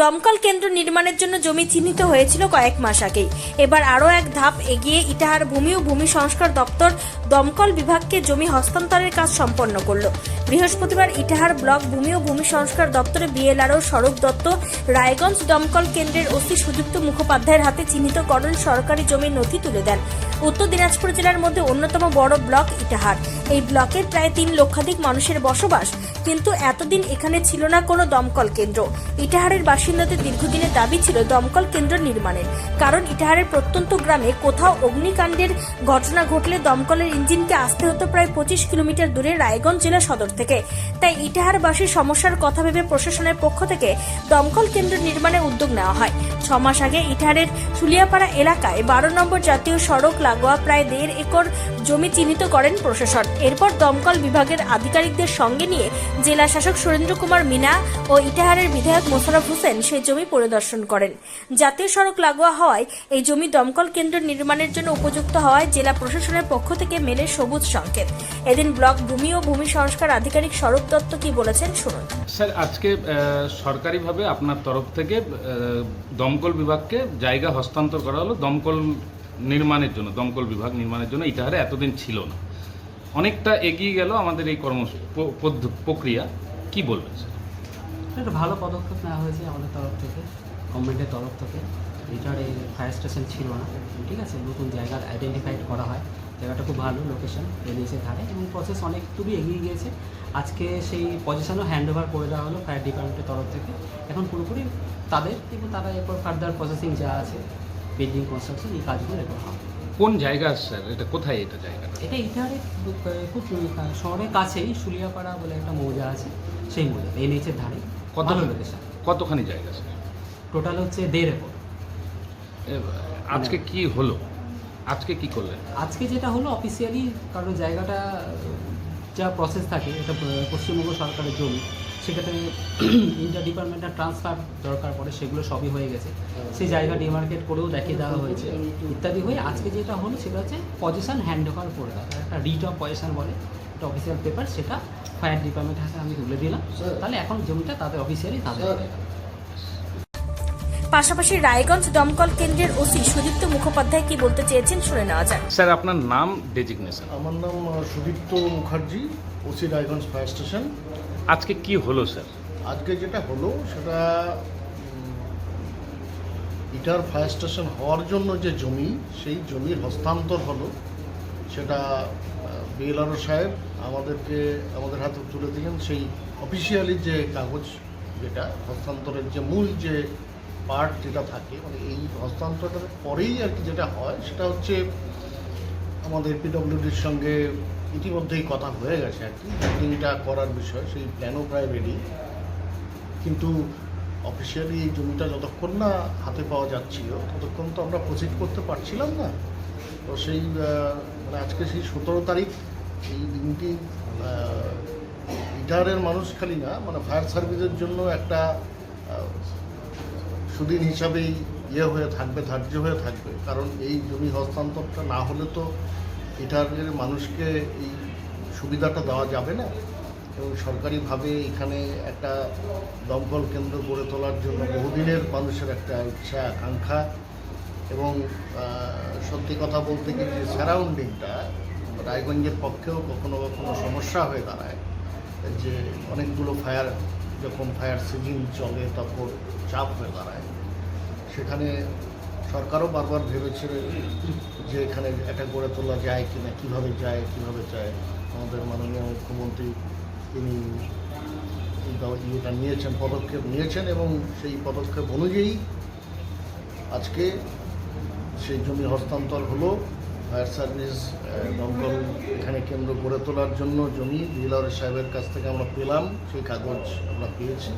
দমকল কেন্দ্র নির্মাণের জন্য জমি চিহ্নিত হয়েছিল কয়েক মাস আগেই। এবার আরও এক ধাপ এগিয়ে ইটাহার ভূমি ও ভূমি সংস্কার দপ্তর দমকল বিভাগকে জমি হস্তান্তরের কাজ সম্পন্ন করল। বৃহস্পতিবার ইটাহার ব্লক ভূমি ও ভূমি সংস্কার দপ্তরে বিএলআরও স্বরূপ দত্ত রায়গঞ্জ দমকল কেন্দ্রের অতি সুযুক্ত মুখোপাধ্যায়ের হাতে চিহ্নিত চিহ্নিতকরণ সরকারি জমির নথি তুলে দেন। উত্তর দিনাজপুর জেলার মধ্যে অন্যতম বড় ব্লক ইটাহার। এই ব্লকের প্রায় তিন লক্ষাধিক মানুষের বসবাস কিন্তু এতদিন এখানে ছিল না কোনো দমকল কেন্দ্র। ইটাহারের বাসিন্দাদের দীর্ঘদিনের দাবি ছিল দমকল কেন্দ্র নির্মাণের। কারণ ইটাহারের প্রত্যন্ত গ্রামে কোথাও অগ্নিকাণ্ডের ঘটনা ঘটলে দমকলের ইঞ্জিনকে আসতে হতো প্রায় পঁচিশ কিলোমিটার দূরে রায়গঞ্জ জেলা সদর থেকে। তাই ইটাহারবাসীর সমস্যার কথা ভেবে প্রশাসনের পক্ষ থেকে দমকল কেন্দ্র নির্মাণের উদ্যোগ নেওয়া হয়। ছ মাস আগে ইটাহারের সুলিয়াপাড়া এলাকায় বারো নম্বর জাতীয় সড়ক লাগোয়া প্রায় দেড় একর জমি চিহ্নিত করেন প্রশাসন। এরপর দমকল বিভাগের আধিকারিকদের সঙ্গে নিয়ে জেলা শাসক সুরেন্দ্র কুমার মিনা ও ইটাহারের বিধায়ক মোশারফ হোসেন সেই জমি পরিদর্শন করেন। জাতীয় সড়ক লাগোয়া হওয়ায় এই জমি দমকল কেন্দ্র নির্মাণের জন্য উপযুক্ত হওয়ায় জেলা প্রশাসনের পক্ষ থেকে মেলে সবুজ সংকেত। এদিন ব্লক ভূমি ও ভূমি সংস্কার আধিকারিক স্বরূপ দত্ত কি বলেছেন শুনুন। স্যার, আজকে সরকারিভাবে আপনার তরফ থেকে দমকল বিভাগকে জায়গা হস্তান্তর করা হলো দমকল নির্মাণের জন্য, দমকল বিভাগ নির্মাণের জন্য। ইটাহারে এতদিন ছিল না। অনেকটা এগিয়ে গেল আমাদের এই কর্ম প্রক্রিয়া। কি বলবেন একটা ভালো পদক্ষেপ নেওয়া হয়েছে আমাদের তরফ থেকে গভর্নমেন্টের তরফ থেকে। এটার এই ফায়ার স্টেশন ছিল না, ঠিক আছে? নতুন জায়গা আইডেন্টিফাইড করা হয়। জায়গাটা খুব ভালো লোকেশন এনএসের ধারে, এবং প্রসেস অনেক খুবই এগিয়ে গিয়েছে। আজকে সেই পজিশনও হ্যান্ড ওভার করে দেওয়া হলো ফায়ার ডিপার্টমেন্টের তরফ থেকে। এখন পুরোপুরি তাদের, এবং তারা এরপর ফার্দার প্রসেসিং যা আছে বিল্ডিং কনস্ট্রাকশন এই কাজগুলো এরপর হবে। কোন জায়গা স্যার? এটা কোথায় এটা জায়গাটা? এটা ইটারে খুব শহরের কাছেই সুলিয়াপাড়া বলে একটা মৌজা আছে সেই মৌজা এনএইচের ধারে। কত লোকেশন কতখানি জায়গা স্যার? টোটাল হচ্ছে দেড় একর। আজকে কি হলো? আজকে কি করলেন? আজকে যেটা হলো অফিসিয়ালি কারণ জায়গাটা যা প্রসেস থাকে এটা পশ্চিমবঙ্গ সরকারের জমি সেক্ষেত্রে ইন্টার ডিপার্টমেন্টাল ট্রান্সফার দরকার পড়ে সেগুলো সবই হয়ে গেছে। সেই জায়গা ডিমার্কেট করেও দেখিয়ে দেওয়া হয়েছে। ইত্যাদি হয়ে আজকে যেটা হলো সেটা হচ্ছে পজিশন হ্যান্ড ওভার করে দেওয়া একটা রিট অফ পজিশন বলে একটা অফিসিয়াল পেপার সেটা ফায়ার ডিপার্টমেন্টের হাতে আমি তুলে দিলাম। তাহলে এখন জমিটা তাদের অফিসিয়ালি তাদের পাশাপাশি রায়গঞ্জ দমকল কেন্দ্রের ওসি সুদীপ্ত মুখোপাধ্যায় কি বলতে চেয়েছেন শুনে নেওয়া যাক। স্যার আপনার নাম ডেজিগনেশন আমার নাম Sudipta Mukherjee OC Raiganj fire station আজকে কি হলো, স্যার? আজকে যেটা হলো, সেটা ইটার ফায়ার স্টেশন হওয়ার জন্য যে জমি, সেই জমির হস্তান্তর হলো। সেটা বিএলআরও সাহেব আমাদেরকে, আমাদের হাতে তুলে দিলেন। সেই অফিসিয়ালি যে কাগজ যেটা, হস্তান্তরের যে মূল যে পার্ট যেটা থাকে মানে এই হস্তান্তরের পরেই আর কি যেটা হয়, সেটা হচ্ছে আমাদের পিডব্লিউডির সঙ্গে ইতিমধ্যেই কথা হয়ে গেছে আর কি। বিল্ডিংটা করার বিষয় সেই প্ল্যানও প্রায় রেডি কিন্তু অফিসিয়ালি এই জমিটা যতক্ষণ না হাতে পাওয়া যাচ্ছিল ততক্ষণ তো আমরা প্রসিড করতে পারছিলাম না। তো সেই মানে আজকে সেই সতেরো তারিখ এই দিনটি আহ, মানুষ খালি না মানে ফায়ার সার্ভিসের জন্য একটা সুদিন হিসাবেই ইয়ে হয়ে থাকবে, ধার্য হয়ে থাকবে। কারণ এই জমি হস্তান্তরটা না হলে তো ইটারের মানুষকে এই সুবিধাটা দেওয়া যাবে না। এবং সরকারিভাবে এখানে একটা দমকল কেন্দ্র গড়ে তোলার জন্য বহুদিনের মানুষের একটা ইচ্ছা, আকাঙ্ক্ষা। এবং সত্যি কথা বলতে গিয়ে যে সারাউন্ডিংটা রায়গঞ্জের পক্ষেও কখনো কখনো সমস্যা হয়ে দাঁড়ায়। যে অনেকগুলো ফায়ার, যখন ফায়ার সিজন চলে, তখন চাপ হয়ে দাঁড়ায়। সেখানে সরকারও বারবার ভেবেছে যে এখানে এটা গড়ে তোলা যায় কি না কীভাবে যায় কীভাবে যায়। আমাদের মাননীয় মুখ্যমন্ত্রী তিনি ইয়েটা নিয়েছেন, পদক্ষেপ নিয়েছেন এবং সেই পদক্ষেপ অনুযায়ী আজকে সেই জমি হস্তান্তর হলো। ফায়ার সার্ভিস দমকল এখানে কেন্দ্র গড়ে তোলার জন্য জমি ডিলার সাহেবের কাছ থেকে আমরা পেলাম, সেই কাগজ আমরা পেয়েছি।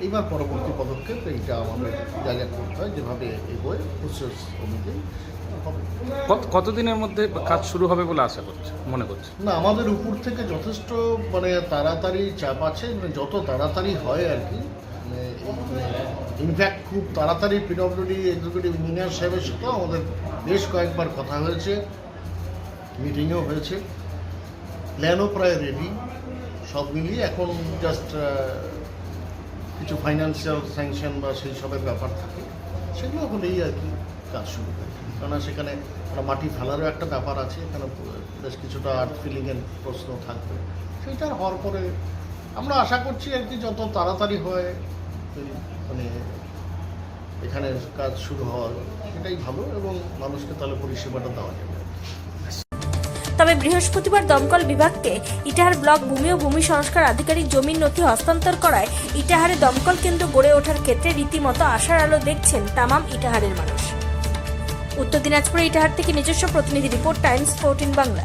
এইবার পরবর্তী পদক্ষেপ এইটা আমাদের জায়গা করতে হয় যেভাবে এগোয় প্রসেস অনুযায়ী কতদিনের মধ্যে কাজ শুরু হবে বলে আশা করছে মনে করছে না আমাদের উপর থেকে যথেষ্ট মানে তাড়াতাড়ি চাপ আছে মানে যত তাড়াতাড়ি হয় আর কি ইনফ্যাক্ট খুব তাড়াতাড়ি পিডব্লিউডি এক্সিকিউটিভ ইঞ্জিনিয়ার সাহেবের সাথেও আমাদের বেশ কয়েকবার কথা হয়েছে মিটিংও হয়েছে প্ল্যানও প্রায় রেডি সব মিলিয়ে এখন জাস্ট কিছু ফাইন্যান্সিয়াল স্যাংশন বা সেই সবের ব্যাপার থাকে, সেগুলো হলেই আর কি কাজ শুরু হয় কেননা সেখানে মাটি ফেলারও একটা ব্যাপার আছে, এখানে বেশ কিছুটা আর্থ ফিলিংয়ের প্রশ্ন থাকবে। সেইটা হওয়ার পরে আমরা আশা করছি আর কি যত তাড়াতাড়ি হয় মানে এখানে কাজ শুরু হওয়ার সেটাই ভালো এবং মানুষকে তাহলে পরিষেবাটা দেওয়া যাবে। তবে বৃহস্পতিবার দমকল বিভাগকে ইটাহার ব্লক ভূমি ও ভূমি সংস্কার আধিকারিক জমির নথি হস্তান্তর করায় ইটাহারে দমকল কেন্দ্র গড়ে ওঠার ক্ষেত্রে রীতিমতো আশার আলো দেখছেন তামাম ইটাহারের মানুষ। উত্তর দিনাজপুরে ইটাহার থেকে নিজস্ব প্রতিনিধি রিপোর্ট, টাইমস, ফোরটিন বাংলা।